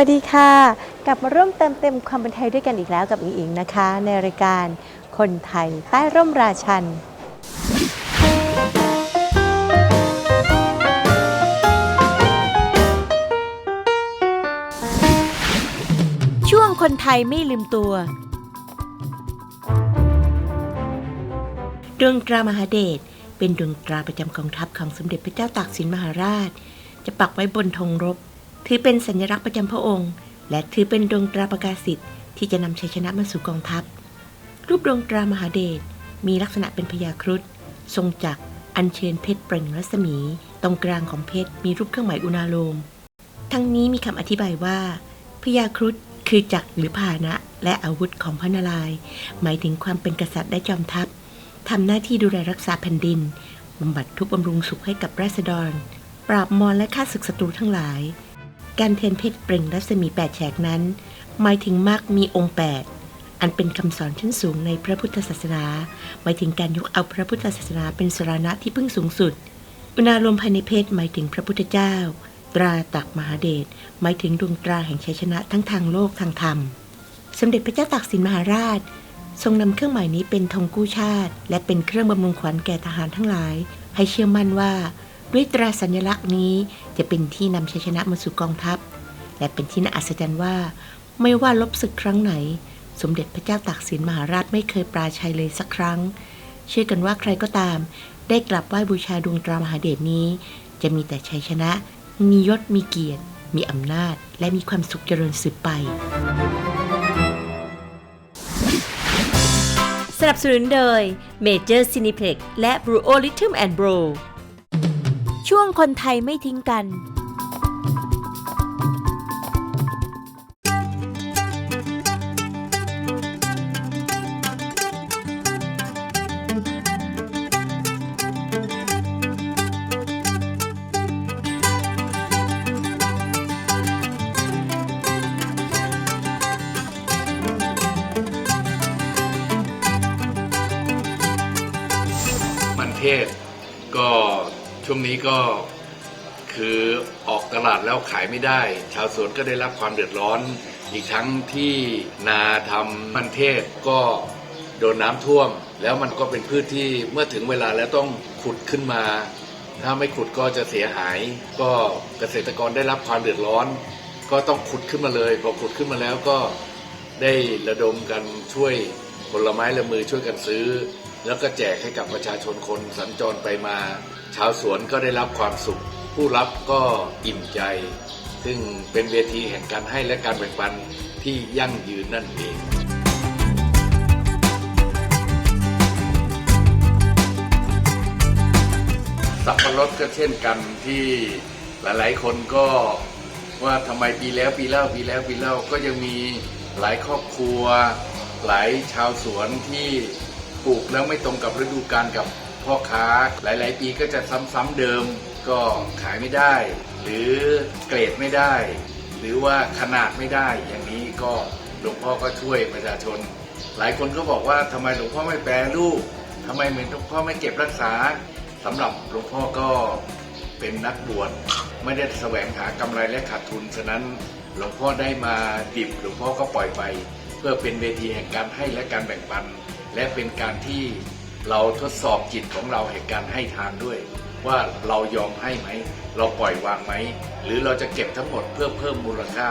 วัสดีค่ะ กลับมาร่วมเติมเต็มความเป็นไทยด้วยกันอีกแล้วกับอิงอิงนะคะ ในรายการคนไทยใต้ร่มราชัน ช่วงคนไทยไม่ลืมตัวดวงตรามหาเดชเป็นดวงตราประจำกองทัพของสมเด็จพระเจ้าตากสินมหาราช จะปักไว้บนธงรบ ถือเป็นสัญลักษณ์ประจำพระองค์ และถือเป็นดวงตราประกาศสิทธิ์ที่จะนำชัยชนะมาสู่กองทัพ รูปดวงตรามหาเดชมีลักษณะเป็นพญาครุฑทรงจักรอัญเชิญเพชรเปล่งรัศมี ตรงกลางของเพชรมีรูปเครื่องหมายอุณาโลม ทั้งนี้มีคำอธิบายว่าพญาครุฑคือจักรหรือพาหนะ และอาวุธของพระนารายณ์หมายถึงความเป็นกษัตริย์และจอมทัพทำหน้าที่ดูแลรักษาแผ่นดินบำบัดทุกบำรุงสุขให้กับราษฎร ปราบมารและฆ่าศึกศัตรูทั้งหลาย การเทนเพชรเปล่งรัศมีแปดแฉกนั้น หมายถึงมรรคมีองค์แปดอันเป็นคำสอนชั้นสูงในพระพุทธศาสนา หมายถึงการยกเอาพระพุทธศาสนาเป็นสรณะที่พึ่งสูงสุด อุณาลมภายในเพชรหมายถึงพระพุทธเจ้า ตราตักมหาเดชหมายถึงดวงตราแห่งชัยชนะทั้งทางโลกทางธรรม สมเด็จพระเจ้าตากสินมหาราช ทรงนำเครื่องหมายนี้เป็นธงกู้ชาติ และเป็นเครื่องบำรุงขวัญแก่ทหารทั้งหลาย ให้เชื่อมั่นว่า ด้วยตราสัญลักษณ์นี้ จะเป็นที่นำชัยชนะมาสู่กองทัพ และเป็นที่น่าอัศจรรย์ว่า ไม่ว่าลบศึกครั้งไหน สมเด็จพระเจ้าตากสินมหาราชไม่เคยปราชัยเลยสักครั้ง เชื่อกันว่าใครก็ตาม ได้กลับไหว้บูชาดวงตรามหาเดชนี้ จะมีแต่ชัยชนะ มียศมีเกียรติ มีอำนาจ และมีความสุขเจริญสืบไป สนับสนุนโดย Major Cineplex และ Bro Lithium and Bro ช่วงคนไทยไม่ทิ้งกัน มันเทศก็ ช่วงนี้ก็คือออกตลาดแล้วขายไม่ได้ ชาวสวนก็ได้รับความเดือดร้อน อีกทั้งที่นาทำมันเทศก็โดนน้ำท่วม แล้วมันก็เป็นพืชที่เมื่อถึงเวลาแล้วต้องขุดขึ้นมา ถ้าไม่ขุดก็จะเสียหาย ก็เกษตรกรได้รับความเดือดร้อน ก็ต้องขุดขึ้นมาเลยพอขุดขึ้นมาแล้วก็ได้ระดมกันช่วยผลไม้ละมือช่วยกันซื้อ แล้วก็แจกให้กับประชาชนคนสัญจรไปมา ชาวสวนก็ได้รับความสุข ผู้รับก็อิ่มใจ ซึ่งเป็นเวทีแห่งการให้และการแบ่งปันที่ยั่งยืนนั่นเองสับปะรดก็เช่นกันที่หลาย ๆ คนก็ว่าทำไมปีแล้วปีเล่าปีแล้วปีเล่าก็ยังมีหลายครอบครัว หลายชาวสวนที่ปลูกแล้วไม่ตรงกับฤดูกาลกับ พ่อค้าหลาย ๆ ปีก็จะซ้ำๆเดิมก็ขายไม่ได้ หรือเกรดไม่ได้ หรือว่าขนาดไม่ได้อย่างนี้ก็หลวงพ่อก็ช่วยประชาชน หลายคนก็บอกว่าทำไมหลวงพ่อไม่แปรรูปทำไมเหมือนหลวงพ่อไม่เก็บรักษาสำหรับหลวงพ่อก็เป็นนักบวชไม่ได้แสวงหากำไรและขาดทุนฉะนั้นหลวงพ่อได้มาดิบหลวงพ่อก็ปล่อยไป เพื่อเป็นเวทีแห่งการให้และการแบ่งปัน และเป็นการที่ เราทดสอบจิตของเราเหตุการให้ทานด้วย ว่าเรายอมให้ไหม เราปล่อยวางไหม หรือเราจะเก็บทั้งหมดเพื่อเพิ่มมูลค่า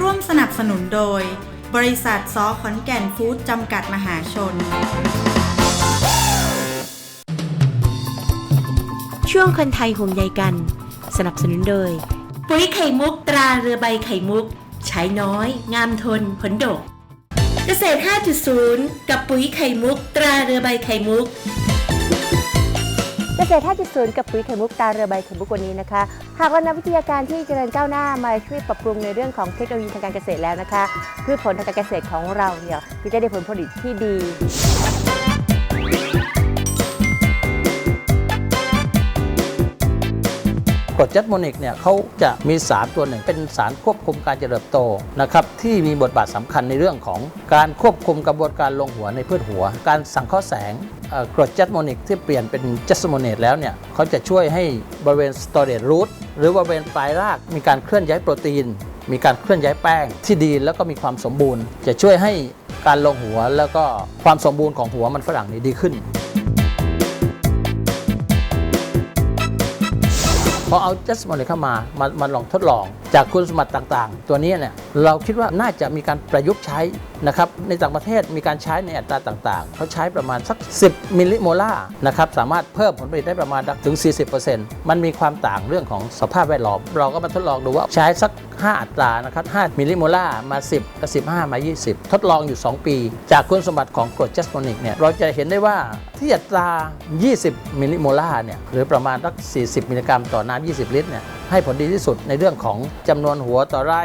ร่วมสนับสนุนโดย บริษัทซอขอนแก่นฟู้ดจำกัดมหาชน ช่วงคนไทยห่วงใยกัน สนับสนุนโดย ปุ๋ยไข่มุกตราเรือใบไข่มุก ใช้น้อย งามทนผลดก เกษตร 5.0 กับปุ๋ยไข่มุก ตราเรือใบไข่มุกเกษตร5.0 กับปุ๋ยไข่มุกตาเรือใบไข่มุกวันนี้นะคะ หากเรานำวิทยาการที่เจริญก้าวหน้ามาช่วยปรับปรุงในเรื่องของเทคโนโลยีทางการเกษตรแล้วนะคะพืชผลทางการเกษตรของเราเนี่ยจะได้ผลผลิตที่ดี กรดจัดโมนิกเนี่ยเขาจะมีสารตัวหนึ่ง เป็นสารควบคุมการเจริญโตนะครับที่มีบทบาทสำคัญในเรื่องของการควบคุมกระบวนการลงหัวในพืชหัว การสังเคราะห์แสงกรดจัดโมนิกที่เปลี่ยนเป็นจัสโมเนตแล้วเนี่ยเขาจะช่วยให้บริเวณสตอเรจรูทหรือบริเวณปลายรากมีการเคลื่อนย้ายโปรตีน มีการเคลื่อนย้ายแป้งที่ดีแล้วก็มีความสมบูรณ์ จะช่วยให้การลงหัวแล้วก็ความสมบูรณ์ของหัวมันฝรั่งนี้ดีขึ้น พอเอาจัสมอลเข้ามามามาลองทดลอง จากคุณสมบัติต่าง ๆ ตัวนี้เนี่ยเราคิดว่าน่าจะมีการประยุกต์ใช้นะครับในต่างประเทศมีการใช้ในอัตราต่างๆ เขาใช้ประมาณสัก 10 มิลลิโมลาร์นะครับสามารถเพิ่มผลผลิตได้ประมาณถึง 40%มันมีความต่างเรื่องของสภาพแวดล้อม เราก็มาทดลองดูว่าใช้สัก 5 อัตรานะครับ 5 มิลลิโมลาร์มา 10กับ15 มา 20 ทดลองอยู่ 2 ปี จากคุณสมบัติของกรดเจสโมนิกเนี่ยเราจะเห็นได้ว่าที่อัตรา 20 มิลลิโมลาร์เนี่ยหรือประมาณสัก 40 มิลลิกรัมต่อน้ำ20 ลิตรเนี่ยให้ผลดีที่สุดในเรื่องของจำนวนหัวต่อไร่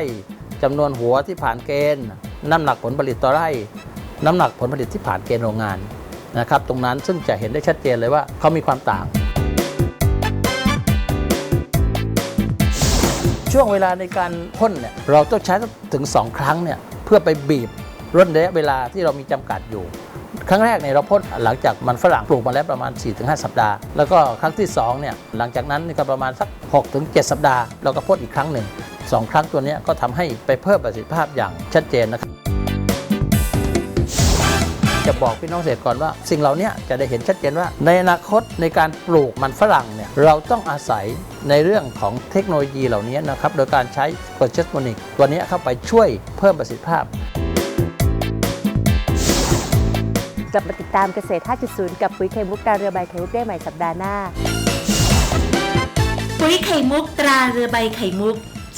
จำนวนหัวที่ผ่านเกณฑ์ น้ำหนักผลผลิตต่อไร่ น้ำหนักผลผลิตที่ผ่านเกณฑ์โรงงานนะครับตรงนั้นซึ่งจะเห็นได้ชัดเจนเลยว่าเขามีความต่าง ช่วงเวลาในการพ่นเนี่ยเราต้องใช้ถึง 2 ครั้งเนี่ยเพื่อไปบีบร่นระยะเวลาที่เรามีจำกัดอยู่ ครั้งแรกเนี่ยเราพ่นหลังจากมันฝรั่งปลูกมาแล้วประมาณ 4-5 สัปดาห์ แล้วก็ครั้งที่2เนี่ยหลังจากนั้นนี่ก็ประมาณสัก 6-7 สัปดาห์เราก็พ่นอีกครั้งหนึ่ง สองครั้งตัวนี้ก็ทำให้ไปเพิ่มประสิทธิภาพอย่างชัดเจนนะครับจะบอกพี่น้องเกษตรกรว่า สิ่งเหล่านี้จะได้เห็นชัดเจนว่า ในอนาคตในการปลูกมันฝรั่งเนี่ยเราต้องอาศัยในเรื่องของเทคโนโลยีเหล่านี้นะครับ โดยการใช้กรดเจสโมนิกตัวนี้เข้าไปช่วยเพิ่มประสิทธิภาพกลับมาติดตามเกษตร 5.0 กับปุ๋ยไข่มุกตาเรือใบไข่มุกได้ใหม่สัปดาห์หน้า ปุ๋ยไข่มุกตราเรือใบไข่มุก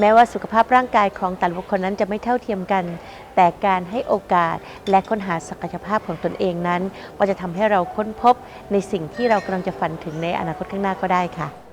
แม้ว่าสุขภาพร่างกายของแต่ละบุคคลนั้นจะไม่เท่าเทียมกัน แต่การให้โอกาสและค้นหาศักยภาพของตนเองนั้น ก็จะทำให้เราค้นพบในสิ่งที่เรากำลังจะฝันถึงในอนาคตข้างหน้าก็ได้ค่ะ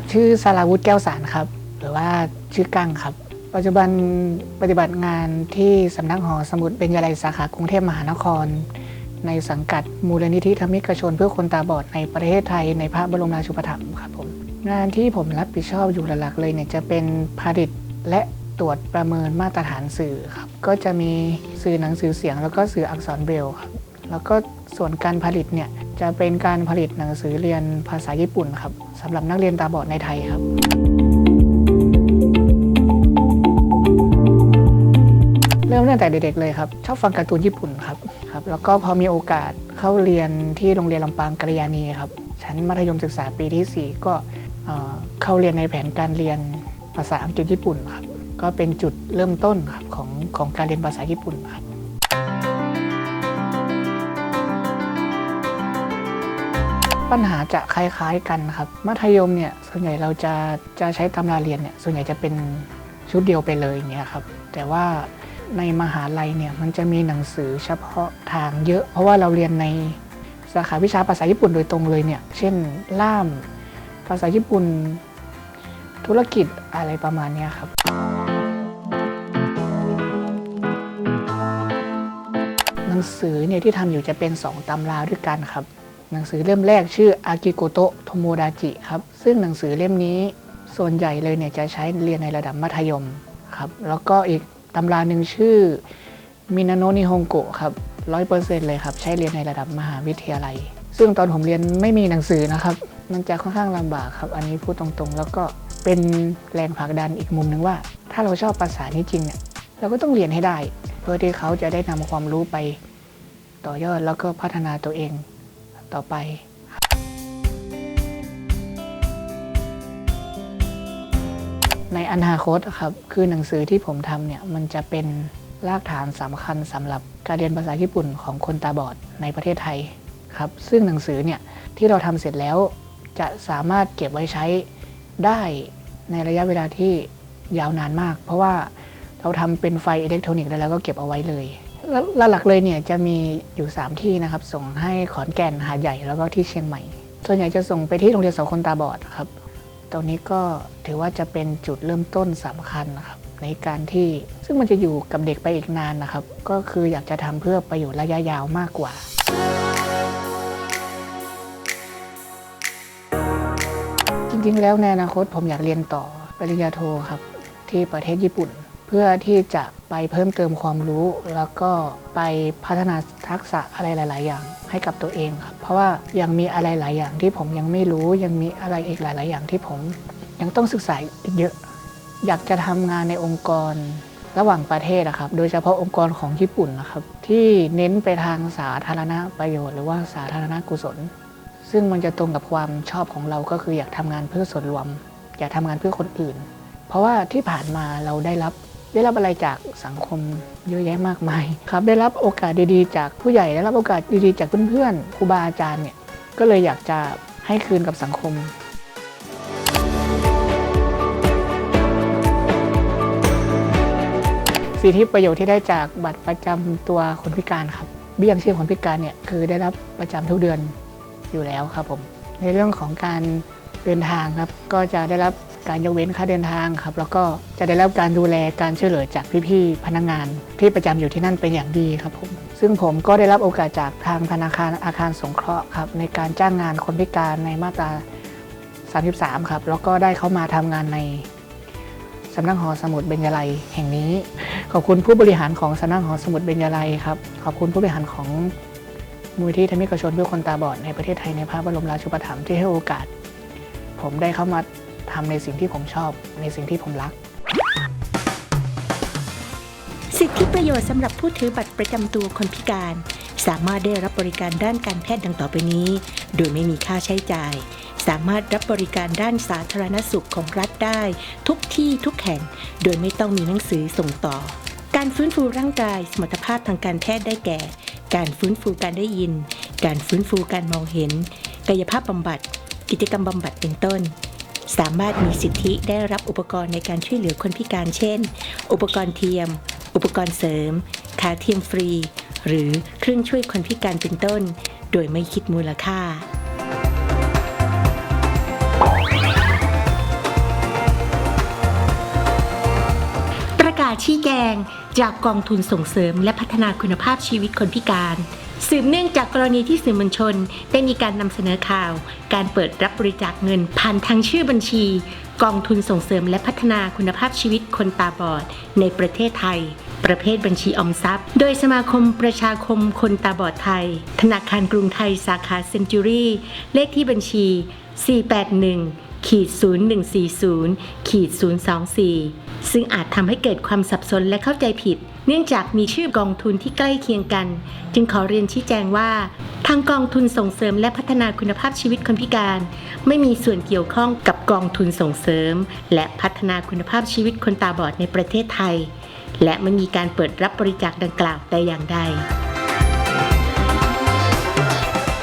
ครับชื่อสาราวุฒิแก้วสารครับ หรือว่าชื่อกั้งครับ ปัจจุบันปฏิบัติงานที่สำนักหอสมุดเบญจาลัยสาขากรุงเทพมหานคร ในสังกัดมูลนิธิธรรมิกชน เพื่อคนตาบอดในประเทศไทย ในพระบรมราชูปถัมภ์ครับผมงานที่ผมรับผิดชอบอยู่หลักๆเลยเนี่ยจะเป็นผลิตและตรวจประเมินมาตรฐานสื่อครับก็จะมีสื่อหนังสือเสียง แล้วก็สื่ออักษรเบรลครับแล้วก็ส่วนการผลิตเนี่ย จะเป็นการผลิตหนังสือเรียนภาษาญี่ปุ่นครับสำหรับนักเรียนตาบอดในไทยครับ เริ่มตั้งแต่เด็กๆเลยครับ ชอบฟังการ์ตูนญี่ปุ่นครับครับ แล้วก็พอมีโอกาสเข้าเรียนที่โรงเรียนลำปางกัลยาณีครับชั้นมัธยมศึกษาปีที่ 4 ก็เอ่อเข้าเรียนในแผนการเรียนภาษาอังกฤษญี่ปุ่นครับก็เป็นจุดเริ่มต้นครับของของการเรียนภาษาญี่ปุ่นครับ ปัญหาจะคล้ายๆกันครับ มัธยมเนี่ยส่วนใหญ่เราจะจะใช้ตำราเรียนเนี่ยส่วนใหญ่จะเป็นชุดเดียวไปเลยอย่างเงี้ยครับ แต่ว่าในมหาลัยเนี่ยมันจะมีหนังสือเฉพาะทางเยอะ เพราะว่าเราเรียนในสาขาวิชาภาษาญี่ปุ่นโดยตรงเลยเนี่ยเช่นล่าม ภาษาญี่ปุ่น ธุรกิจอะไรประมาณนี้ครับ หนังสือเนี่ยที่ทำอยู่จะเป็น 2ตำราด้วยกันครับ หนังสือเล่มแรกชื่ออากิโกโตะโทโมดาจิครับ ซึ่งหนังสือเล่มนี้ส่วนใหญ่เลยเนี่ยจะใช้เรียนในระดับมัธยมครับ แล้วก็อีกตำราหนึ่งชื่อมินาโนนิฮงโกะครับร้อยเปอร์เซ็นต์เลยครับ ใช้เรียนในระดับมหาวิทยาลัย ซึ่งตอนผมเรียนไม่มีหนังสือนะครับ มันจะค่อนข้างลำบากครับ อันนี้พูดตรงๆ แล้วก็เป็นแรงผลักดันอีกมุมหนึ่งว่า ถ้าเราชอบภาษานี้จริงเนี่ยเราก็ต้องเรียนให้ได้ เพื่อที่เขาจะได้นำความรู้ไป ต่อยอดแล้วก็พัฒนาตัวเอง ต่อไปในอนาคตครับคือหนังสือที่ผมทำเนี่ยมันจะเป็นรากฐานสำคัญสำหรับการเรียนภาษาญี่ปุ่นของคนตาบอดในประเทศไทยครับซึ่งหนังสือเนี่ยที่เราทำเสร็จแล้วจะสามารถเก็บไว้ใช้ได้ในระยะเวลาที่ยาวนานมาก เพราะว่าเราทำเป็นไฟอิเล็กทรอนิกส์แล้วก็เก็บเอาไว้เลย หลักๆเลยเนี่ยจะมีอยู่ 3 ที่นะครับ ส่งให้ขอนแก่นหาดใหญ่แล้วก็ที่เชียงใหม่ ส่วนใหญ่จะส่งไปที่โรงเรียนสอนคนตาบอดครับ ตรงนี้ก็ถือว่าจะเป็นจุดเริ่มต้นสำคัญนะครับ ในการที่ซึ่งมันจะอยู่กับเด็กไปอีกนานนะครับ ก็คืออยากจะทำเพื่อประโยชน์ระยะยาวมากกว่าจริงๆแล้วในอนาคตผมอยากเรียนต่อปริญญาโทครับ ที่ประเทศญี่ปุ่น พื่อที่จะไปเพิ่มเติมความรู้ แล้วก็ไปพัฒนาทักษะอะไรหลาย ๆ อย่างให้กับตัวเองครับเพราะว่ายังมีอะไรหลายอย่างที่ผมยังไม่รู้ ยังมีอะไรอีกหลาย ๆ อย่างที่ผมยังต้องศึกษาอีกเยอะ อยากจะทำงานในองค์กรระหว่างประเทศนะครับ โดยเฉพาะองค์กรของญี่ปุ่นนะครับ ที่เน้นไปทางสาธารณประโยชน์หรือว่าสาธารณกุศล ซึ่งมันจะตรงกับความชอบของเราก็คืออยากทำงานเพื่อส่วนรวม อยากทำงานเพื่อคนอื่น เพราะว่าที่ผ่านมาเราได้รับ ได้รับอะไรจากสังคมเยอะแยะมากมายครับได้รับโอกาสดีๆ จากผู้ใหญ่ได้รับโอกาสดีๆ จากเพื่อนๆครูบาอาจารย์เนี่ยก็เลยอยากจะให้คืนกับสังคมสิทธิประโยชน์ที่ได้จากบัตรประจำตัวคนพิการครับ เบี้ยยังชีพคนพิการเนี่ยคือได้รับประจำทุกเดือนอยู่แล้วครับผม ในเรื่องของการเดินทางครับ ก็จะได้รับ การยกเว้นค่าเดินทางครับแล้วก็จะได้รับการดูแลการช่วยเหลือจากพี่ๆพนักงาน ที่ประจำอยู่ที่นั่นเป็นอย่างดีครับผมซึ่งผมก็ได้รับโอกาสจากทางธนาคารอาคารสงเคราะห์ครับในการจ้างงานคนพิการในมาตรา 33 ครับแล้วก็ได้เข้ามาทำงานในสำนักหอสมุดเบญจไลยแห่งนี้ ขอบคุณผู้บริหารของสำนักหอสมุดเบญจไลยครับขอบคุณผู้บริหารของมูลที่ธรรมิกชนเพื่อคนตาบอดในประเทศไทยในพระบรมราชูปถัมภ์ที่ให้โอกาส ผมได้เข้ามา ทำในสิ่งที่ผมชอบ ในสิ่งที่ผมรัก สิทธิประโยชน์สำหรับผู้ถือบัตรประจำตัวคนพิการ สามารถได้รับบริการด้านการแพทย์ดังต่อไปนี้ โดยไม่มีค่าใช้จ่าย สามารถรับบริการด้านสาธารณสุขของรัฐได้ ทุกที่ทุกแห่ง โดยไม่ต้องมีหนังสือส่งต่อ การฟื้นฟูร่างกาย สมรรถภาพทางการแพทย์ได้แก่ การฟื้นฟูการได้ยิน การฟื้นฟูการมองเห็น กายภาพบำบัด กิจกรรมบำบัดเป็นต้น สามารถมีสิทธิได้รับอุปกรณ์ในการช่วยเหลือคนพิการเช่น อุปกรณ์เทียม อุปกรณ์เสริม ขาเทียมฟรี หรือเครื่องช่วยคนพิการเป็นต้น โดยไม่คิดมูลค่าประกาศชี้แจงจากกองทุนส่งเสริมและพัฒนาคุณภาพชีวิตคนพิการ สืบเนื่องจากกรณีที่สื่อมวลชน ได้มีการนำเสนอข่าว การเปิดรับบริจาคเงินผ่านทางชื่อบัญชี กองทุนส่งเสริมและพัฒนาคุณภาพชีวิตคนตาบอด ในประเทศไทย ประเภทบัญชีออมทรัพย์ โดยสมาคมประชาคมคนตาบอดไทย ธนาคารกรุงไทยสาขาเซนจูรี่เลขที่บัญชี 481ขีด0140ขีด024 ซึ่งอาจทำให้เกิดความสับสนและเข้าใจผิด เนื่องจากมีชื่อกองทุนที่ใกล้เคียงกัน จึงขอเรียนชี้แจงว่า ทางกองทุนส่งเสริมและพัฒนาคุณภาพชีวิตคนพิการ ไม่มีส่วนเกี่ยวข้องกับกองทุนส่งเสริม และพัฒนาคุณภาพชีวิตคนตาบอดในประเทศไทย และไม่มีการเปิดรับบริจาคดังกล่าวแต่อย่างใด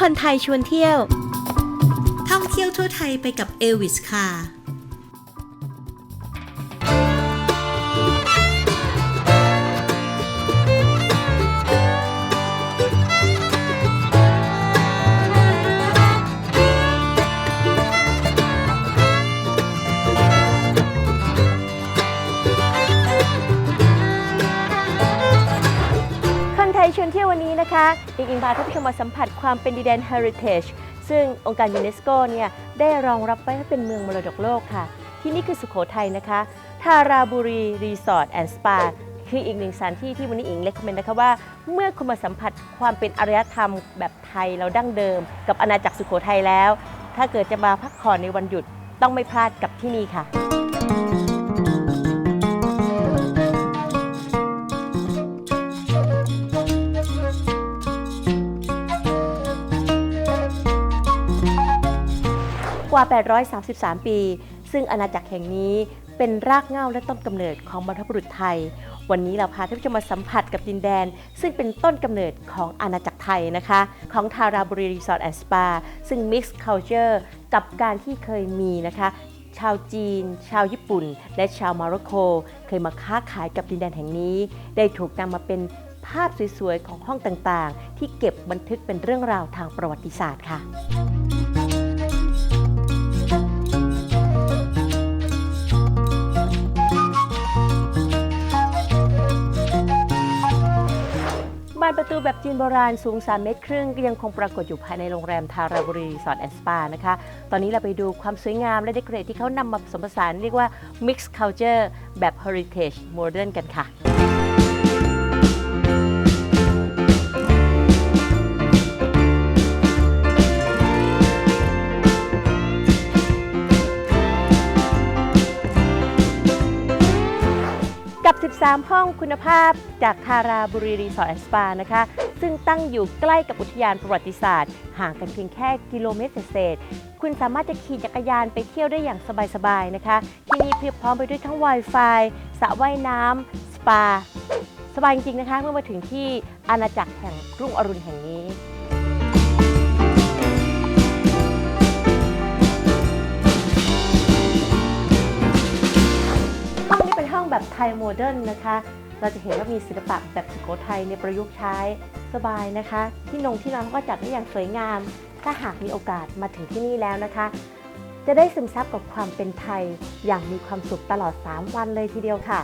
คนไทยชวนเที่ยว ท่องเที่ยวทั่วไทยไปกับเอลวิสค่ะ งอิงพาท่านผู้ชมมาสัมผัสความเป็นดินแดน Heritage ซึ่งองค์การยูเนสโกเนี่ยได้รองรับไว้ให้เป็นเมืองมรดกโลกค่ะ ที่นี่คือสุโขทัยนะคะทาราบุรีรีสอร์ทแอนด์สปาคืออีกหนึ่งสถานที่ที่วันนี้อิงเล็กคอมเมนนะคะว่า เมื่อคุณมาสัมผัสความเป็นอารยธรรมแบบไทยเราดั้งเดิม กับอาณาจักรสุโขทัยแล้ว ถ้าเกิดจะมาพักผ่อนในวันหยุดต้องไม่พลาดกับที่นี่ค่ะ ว่า 833 ปี ซึ่งอาณาจักรแห่งนี้เป็นรากเหง้าและต้นกำเนิดของบรรพบุรุษไทย วันนี้เราพาท่านผู้ชมมาสัมผัสกับดินแดน ซึ่งเป็นต้นกำเนิดของอาณาจักรไทยนะคะ ของทาราบุรีรีสอร์ทแอนด์สปาซึ่ง Mix Culture กับการที่เคยมีนะคะชาวจีน ชาวญี่ปุ่น และชาวโมร็อกโก เคยมาค้าขายกับดินแดนแห่งนี้ ได้ถูกนำมาเป็นภาพสวยๆ ของห้องต่างๆ ที่เก็บบันทึกเป็นเรื่องราวทางประวัติศาสตร์ค่ะ บานประตูแบบจีนโบราณสูง 3 เมตรครึ่งก็ยังคงปรากฏอยู่ภายในโรงแรมทาราบุรีสอดแอนด์สปานะคะ ตอนนี้เราไปดูความสวยงามและเดคอเรทที่เขานำมาผสมผสานเรียกว่า Mix Culture แบบ Heritage Modern กันค่ะ 13 ห้องคุณภาพจากทาราบุรีรีสอร์ทแอนด์สปานะคะ ซึ่งตั้งอยู่ใกล้กับอุทยานประวัติศาสตร์ ห่างกันเพียงแค่กิโลเมตรเศษคุณสามารถจะขี่จักรยานไปเที่ยวได้อย่างสบายๆนะคะ ที่นี่เพียบพร้อมไปด้วยทั้ง Wi-Fi สระว่ายน้ำสปา สบายจริงๆนะคะ เมื่อมาถึงที่อาณาจักรแห่งรุ่งอรุณแห่งนี้ แบบไทยโมเดิร์นนะคะ เราจะเห็นว่ามีศิลปะแบบสุโขทัยในประยุกต์ใช้สบายนะคะ ที่นงที่นอนเขาก็จัดได้อย่างสวยงาม ถ้าหากมีโอกาสมาถึงที่นี่แล้วนะคะ จะได้ซึมซับกับความเป็นไทยอย่างมีความสุขตลอด 3 วันเลยทีเดียวค่ะ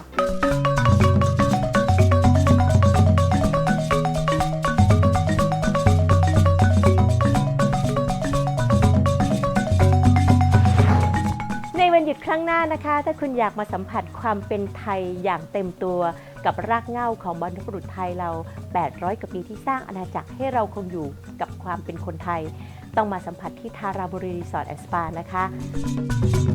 รั้งหน้านะคะ ถ้าคุณอยากมาสัมผัสความเป็นไทยอย่างเต็มตัวกับรากเหง้าของบรรพบุรุษไทยเรา 800กว่าปีที่สร้างอาณาจักรให้เราคงอยู่กับความเป็นคนไทย ต้องมาสัมผัสที่ทาราบุรีรีสอร์ทแอนด์สปานะคะ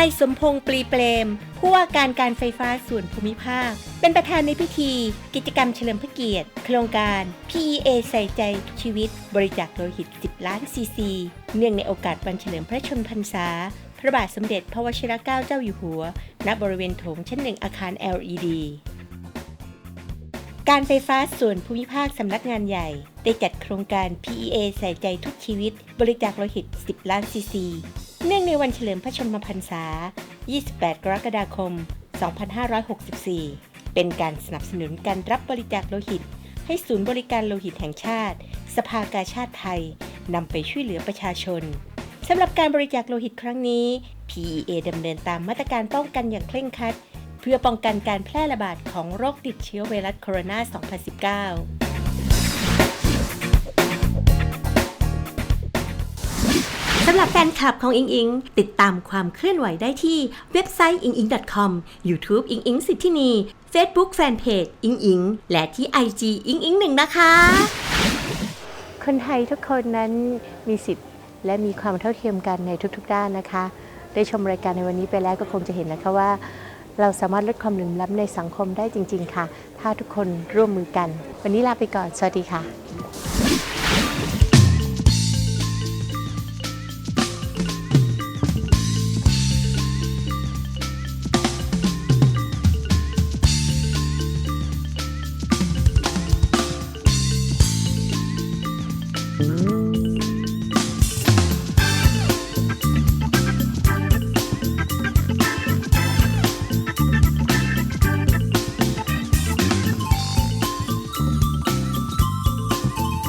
ายสมพงษ์ปลีเปรม ผู้ว่าการการไฟฟ้าส่วนภูมิภาค เป็นประธานในพิธี กิจกรรมเฉลิมพระเกียรติ โครงการ PEA ใส่ใจชีวิต บริจาคโลหิต 10 ล้านซีซี เนื่องในโอกาสวันเฉลิมพระชนพรรษา พระบาทสมเด็จพระวชิรเกล้าเจ้าอยู่หัว ณ บริเวณโถงชั้นหนึ่งอาคาร LED การไฟฟ้าส่วนภูมิภาคสำนักงานใหญ่ ได้จัดโครงการ PEA ใส่ใจทุกชีวิต บริจาคโลหิต 10 ล้านซีซี เนื่องในวันเฉลิมพระชนมพรรษา 28 กรกฎาคม 2564 เป็นการสนับสนุนการรับบริจาคโลหิต ให้ศูนย์บริการโลหิตแห่งชาติ สภากาชาติไทยนำไปช่วยเหลือประชาชนสำหรับการบริจาคโลหิตครั้งนี้ PEA ดำเนินตามมาตรการป้องกันอย่างเคร่งครัด เพื่อป้องกันการแพร่ระบาดของโรคติดเชื้อไวรัสโคโรนา 2019ำหรับแฟนคลับของอิงอิง ติดตามความเคลื่อนไหวได้ที่เว็บไซต์ inging.com YouTube อิงอิงสิทธินี Facebook Fanpage อิงอิง และที่ IG อิงอิงหนึ่งนะคะ คนไทยทุกคนนั้นมีสิทธิ์ และมีความเท่าเทียมกันในทุกๆ ด้านนะคะ ได้ชมรายการในวันนี้ไปแล้วก็คงจะเห็นนะคะว่า เราสามารถลดความเหลื่อมล้ำในสังคมได้จริง ๆ ค่ะ ถ้าทุกคนร่วมมือกัน วันนี้ลาไปก่อน สวัสดีค่ะ